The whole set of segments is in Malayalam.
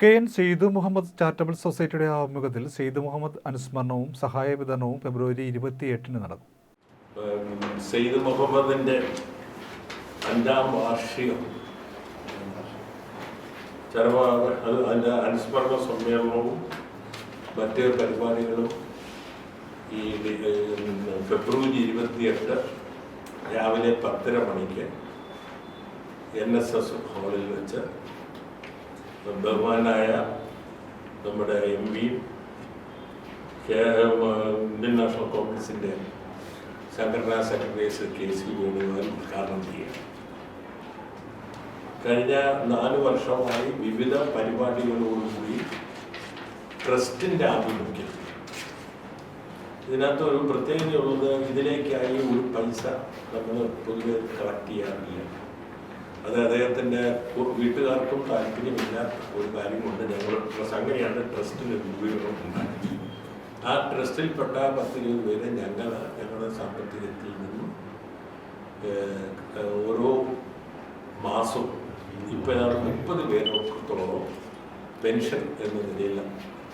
K N Syed Muhammad charitable സൊസൈറ്റിയുടെ ആഭിമുഖ്യത്തിൽ സെയ്ദ് മുഹമ്മദ് അനുസ്മരണവും സഹായ വിതരണവും ഫെബ്രുവരി ഇരുപത്തിയെട്ടിന് നടക്കും. സെയ്ദ് മുഹമ്മദിന്റെ അഞ്ചാം വാർഷികം. അതിന്റെ അനുസ്മരണ സമ്മേളനവും മറ്റ് പരിപാടികളും ഈ ഫെബ്രുവരി ഇരുപത്തിയെട്ട് രാവിലെ പത്തര മണിക്ക് എൻ എസ് എസ് ഹാളിൽ വെച്ച് ബഹുമാനായ നമ്മുടെ എം പി ഇന്ത്യൻ നാഷണൽ കോൺഗ്രസിന്റെ സംഘടനാ സെക്രട്ടറി കെ സി വേണുഗോപാൽ ഉദ്ഘാടനം ചെയ്യുക കഴിഞ്ഞ നാല് വർഷമായി വിവിധ പരിപാടികളോടുകൂടി ട്രസ്റ്റിന്റെ ആഭിമുഖ്യം. ഇതിനകത്ത് ഒരു പ്രത്യേകതയുള്ളത് ഇതിലേക്കായി ഒരു പൈസ നമ്മൾ പൊതുവെ കളക്ട് ചെയ്യാറില്ല. അത് അദ്ദേഹത്തിന്റെ വീട്ടുകാർക്കും താല്പര്യമില്ല. ഒരു കാര്യമുണ്ട്. ഞങ്ങൾ ട്രസ്റ്റ് അങ്ങനെയാണ് ട്രസ്റ്റിന്റെ രൂപീകരണം ഉണ്ടായത്. ആ ട്രസ്റ്റിൽപ്പെട്ട പത്ത് ഇരുപത് പേരെ ഞങ്ങൾ ഞങ്ങളുടെ സാമ്പത്തികത്തിൽ നിന്നും ഓരോ മാസവും ഇപ്പം ഏതാണ്ട് മുപ്പത് പേരോളത്തോളം പെൻഷൻ എന്ന നിലയിൽ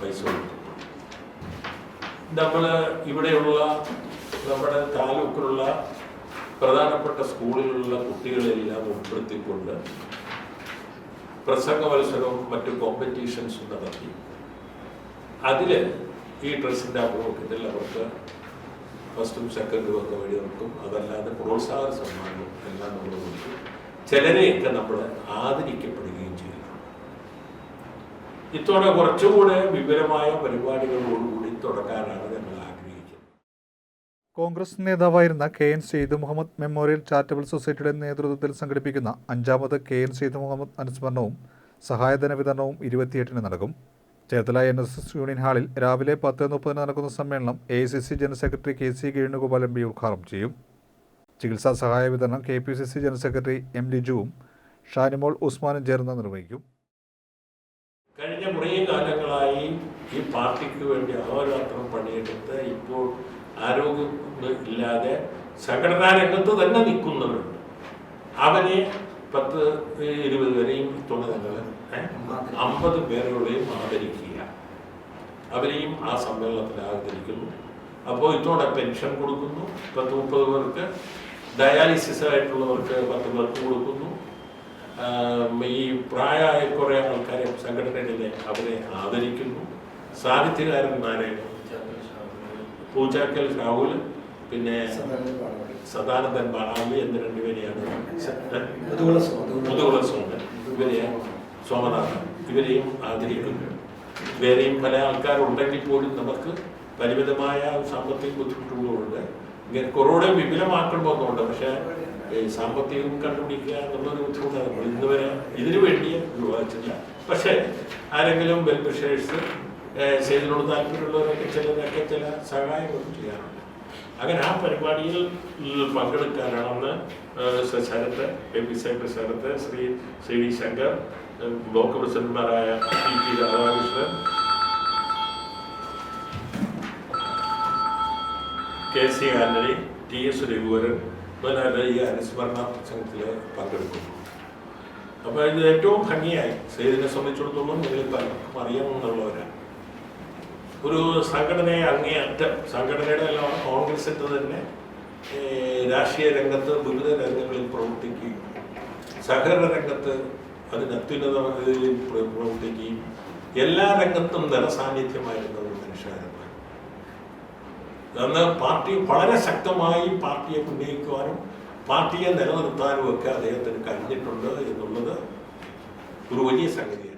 പൈസ കൊടുക്കുന്നു നമ്മൾ ഇവിടെയുള്ള നമ്മുടെ താലൂക്കിലുള്ള പ്രധാനപ്പെട്ട സ്കൂളിലുള്ള കുട്ടികളെല്ലാം ഉൾപ്പെടുത്തിക്കൊണ്ട് പ്രസംഗ മത്സരവും മറ്റു കോമ്പറ്റീഷൻസും നടത്തി. അതിൽ ഈ ഡ്രസ്സിന്റെ ആഭിമുഖ്യത്തിൽ അവർക്ക് ഫസ്റ്റും സെക്കൻഡും ഒക്കെ വഴി നമുക്കും അതല്ലാതെ പ്രോത്സാഹന സമ്മാനവും എല്ലാം നമ്മൾ കൊടുക്കും ചിലരെയൊക്കെ നമ്മൾ ആദരിക്കപ്പെടുകയും ചെയ്തു. ഇത്തോടെ കുറച്ചുകൂടെ വിപുലമായ പരിപാടികളോടുകൂടി തുടങ്ങാനാണ് ഞങ്ങൾ കോൺഗ്രസ് നേതാവായിരുന്ന K N Sayed Muhammad memorial charitable സൊസൈറ്റിയുടെ നേതൃത്വത്തിൽ സംഘടിപ്പിക്കുന്ന അഞ്ചാമത് കെ എൻ സെയ്ദ് മുഹമ്മദ് അനുസ്മരണവും സഹായധന വിതരണവും ഇരുപത്തിയെട്ടിന് നടക്കും. Cherthala N S S union ഹാളിൽ രാവിലെ പത്ത് മുപ്പതിന് നടക്കുന്ന സമ്മേളനം A I C C general secretary K C Venugopal M P ഉദ്ഘാടനം ചെയ്യും. ചികിത്സാ സഹായ വിതരണം K P C C general secretary M ലിജുവും Shanimol ഉസ്മാനും ചേർന്ന് നിർവഹിക്കും. കഴിഞ്ഞ കുറേ കാലങ്ങളായി ഈ പാർട്ടിക്ക് വേണ്ടി അഹോരാത്രം പണിയെടുത്ത് ഇപ്പോൾ ആരോഗ്യം ഇല്ലാതെ സംഘടനാ രംഗത്ത് തന്നെ നിൽക്കുന്നവരുണ്ട്. അവനെ പത്ത് ഇരുപത് പേരെയും തൊണ്ണൂറ് അമ്പത് പേരുടെയും ആദരിക്കുക. അവരെയും ആ സമ്മേളനത്തിൽ ആദരിക്കുന്നു. അപ്പോൾ ഇതോടെ പെൻഷൻ കൊടുക്കുന്നു. പത്ത് മുപ്പത് പേർക്ക് ഡയാലിസിസ് ആയിട്ടുള്ളവർക്ക് പത്ത് പേർക്ക് കൊടുക്കുന്നു. ഈ പ്രായമായ കുറേ ആൾക്കാരെ സംഘടനകളിലെ അവരെ ആദരിക്കുന്നു. സാഹിത്യകാരന്മാരെ പൂച്ചാക്കൽ രാഹുൽ പിന്നെ സദാനന്ദൻ ബാണാവലി എന്ന രണ്ടുപേരെയാണ് മുതുകുള സോമൻ ഇവരെ സോമനാഥൻ. ഇവരെയും ആദരിക്കുന്നു വേറെയും പല ആൾക്കാരുണ്ടെങ്കിൽ പോലും നമുക്ക് പരിമിതമായ സാമ്പത്തിക ബുദ്ധിമുട്ടുകളുണ്ട്. ഇങ്ങനെ കുറച്ചുകൂടെ വിപുലമാക്കണമെന്നുണ്ട് പക്ഷേ സാമ്പത്തികം കണ്ടുപിടിക്കുക എന്നുള്ളൊരു ബുദ്ധിമുട്ടാണ്. ഇന്നുവരെ ഇന്ന് വരെ ഇതിനു വേണ്ടി വിവാദിച്ചില്ല പക്ഷേ ആരെങ്കിലും വെൽ ചെയ്തതിനോട് താല്പര്യമുള്ളവരൊക്കെ ചിലതൊക്കെ ചില സഹായങ്ങൾ ചെയ്യാറുണ്ട്. അങ്ങനെ ആ പരിപാടിയിൽ പങ്കെടുക്കാനാണെന്ന് Sri Sarath A P secretary Sarath Sri Sri V Shankar block പ്രസിഡന്റുമാരായ P P Radhakrishnan K C Antony T S Raghuvaran മുതലായ ഈ അനുസ്മരണ സംഘത്തിൽ പങ്കെടുക്കുന്നു. അപ്പോൾ ഇത് ഏറ്റവും ഭംഗിയായി സേദിനെ സംബന്ധിച്ചിടത്തോളം നിങ്ങൾ പലർക്കും അറിയാമെന്നുള്ളവരാണ് ഒരു സംഘടനയെ അങ്ങേയറ്റം സംഘടനയുടെ എല്ലാം കോൺഗ്രസിന്റെ തന്നെ രാഷ്ട്രീയ രംഗത്ത് വിവിധ രംഗങ്ങളിൽ പ്രവർത്തിക്കുകയും സഹകരണ രംഗത്ത് അതിന് അത്യുന്നത പ്രവർത്തിക്കുകയും എല്ലാ രംഗത്തും ധനസാന്നിധ്യമായിരുന്നത് ഒരു മനുഷ്യരാണ് അന്ന് പാർട്ടി വളരെ ശക്തമായി പാർട്ടിയെ ഉന്നയിക്കുവാനും പാർട്ടിയെ നിലനിർത്താനും ഒക്കെ അദ്ദേഹത്തിന് കഴിഞ്ഞിട്ടുണ്ട് എന്നുള്ളത് ഒരു വലിയ സംഗതിയാണ്.